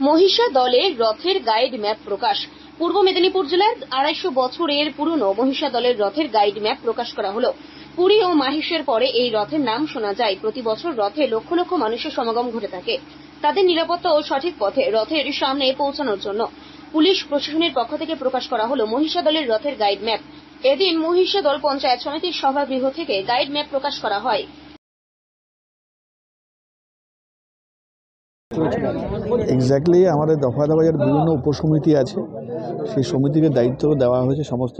মহিষা দলের রথের guide map প্রকাশ। পূর্ব মেদিনীপুর জেলার আড়াইশো বছরের পুরনো মহিষা দলের রথের গাইড ম্যাপ প্রকাশ করা হলো। পুরী ও মাহেশের পরে এই রথের নাম শোনা যায়। প্রতি বছর রথে লক্ষ লক্ষ মানুষের সমাগম ঘটে থাকে। তাদের নিরাপত্তা ও সঠিক পথে রথের সামনে পৌঁছানোর জন্য পুলিশ প্রশাসনের পক্ষ থেকে প্রকাশ করা হলো মহিষা দলের রথের গাইড ম্যাপ এদিন মহিষা দল পঞ্চায়েত সমিতির সভাগৃহ থেকে গাইড ম্যাপ প্রকাশ করা হয়। এক্স্যাক্টলি আমাদের দফা দফায় বিভিন্ন উপসমিতি আছে। সেই সমিতিকে দায়িত্ব দেওয়া হয়েছে সমস্ত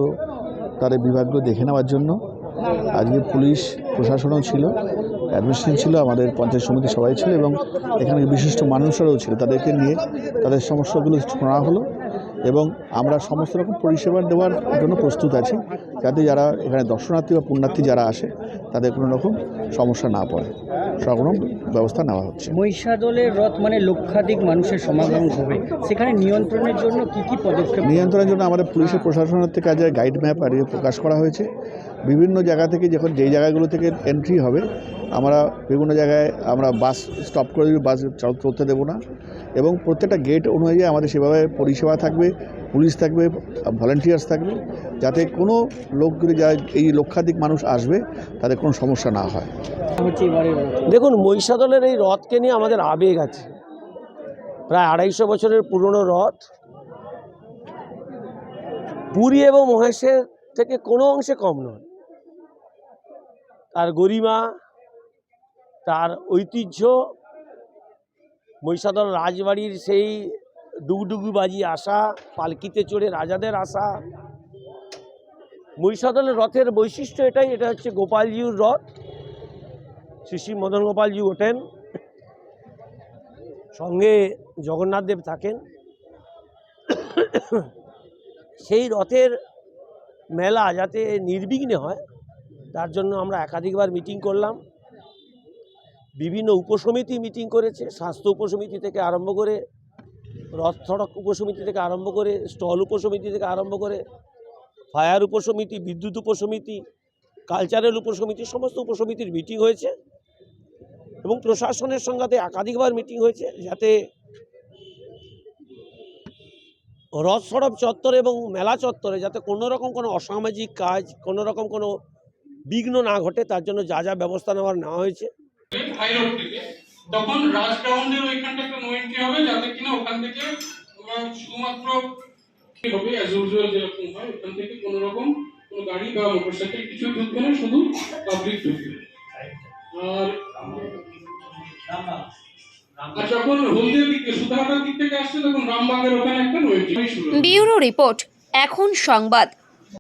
তাদের বিভাগগুলো দেখে নেওয়ার জন্য। আজকে পুলিশ, প্রশাসনও ছিল অ্যাডমিনিস্ট্রেশন ছিল, আমাদের পঞ্চায়েত সমিতি সবাই ছিল এবং এখানে বিশিষ্ট মানুষরাও ছিল। তাদেরকে নিয়ে তাদের সমস্যাগুলো শোনা হলো এবং আমরা সমস্ত রকম পরিষেবা দেওয়ার জন্য প্রস্তুত আছি যাতে যারা এখানে দর্শনার্থী বা পুণ্যার্থী যারা আসে, তাদের কোনো রকম সমস্যা না পড়ে। রকম ব্যবস্থা নেওয়া হচ্ছে। মহিষাদলের রথ মানে লক্ষাধিক মানুষের সমাগম হবে। সেখানে নিয়ন্ত্রণের জন্য কি কি পদক্ষেপ নিয়ন্ত্রণের জন্য আমাদের পুলিশের প্রশাসনের থেকে আজ গাইড ম্যাপ আর প্রকাশ করা হয়েছে। বিভিন্ন জায়গা থেকে যখন যেই জায়গাগুলো থেকে এন্ট্রি হবে আমরা বিভিন্ন জায়গায় আমরা বাস স্টপ করে দিবি বাস চলতে দেবো না। এবং প্রত্যেকটা গেট অনুযায়ী আমাদের সেভাবে পরিষেবা থাকবে, পুলিশ থাকবে ভলেন্টিয়ার্স থাকবে, যাতে কোনো লোকগুলি যা এই লক্ষাধিক মানুষ আসবে তাদের কোনো সমস্যা না হয়। দেখুন, মহিষাদলের এই রথকে নিয়ে আমাদের আবেগ আছে। প্রায় আড়াইশো বছরের পুরনো রথ। পুরী এবং মহেশের থেকে কোনো অংশে কম নয়। তার গরিমা তার ঐতিহ্য মহিষাদল রাজবাড়ির সেই ডুগডুগি বাজি আসা পালকিতে চড়ে রাজাদের আসা মহিষাদলের রথের বৈশিষ্ট্য এটাই, এটা হচ্ছে গোপালজিউর রথ। শ্রী শ্রী মদন গোপালজি ওঠেন। সঙ্গে জগন্নাথ দেব থাকেন। সেই রথের মেলা যাতে নির্বিঘ্নে হয়, তার জন্য আমরা একাধিকবার মিটিং করলাম। বিভিন্ন উপসমিতি মিটিং করেছে, স্বাস্থ্য উপসমিতি থেকে আরম্ভ করে, রথ সড়ক উপসমিতি থেকে আরম্ভ করে, স্টল উপসমিতি থেকে আরম্ভ করে, ফায়ার উপসমিতি, বিদ্যুৎ উপসমিতি, কালচারাল উপসমিতি, সমস্ত উপসমিতির মিটিং হয়েছে এবং প্রশাসনের সঙ্গে একাধিকবার মিটিং হয়েছে যাতে রথ সড়ক চত্বর এবং মেলা চত্বরে যাতে কোনো রকম কোনো অসামাজিক কাজ, কোনো রকম কোনো বিঘ্ন না ঘটে, তার জন্য যা যা ব্যবস্থা নেওয়ার নেওয়া হয়েছে। হাই রোড থেকে, তখন ওইখানটা একটা নো এন্ট্রি হবে, যাতে কিনা ওখান থেকে শুধুমাত্র হবে অ্যাজ ইউজুয়াল যেরকম হয়, ওখান থেকে কোনো রকম কোনো গাড়ি বা কিছু ঢুকবে না, শুধু পাবলিক ঢুকবে। আর ব্যুরো রিপোর্ট, এখন সংবাদ।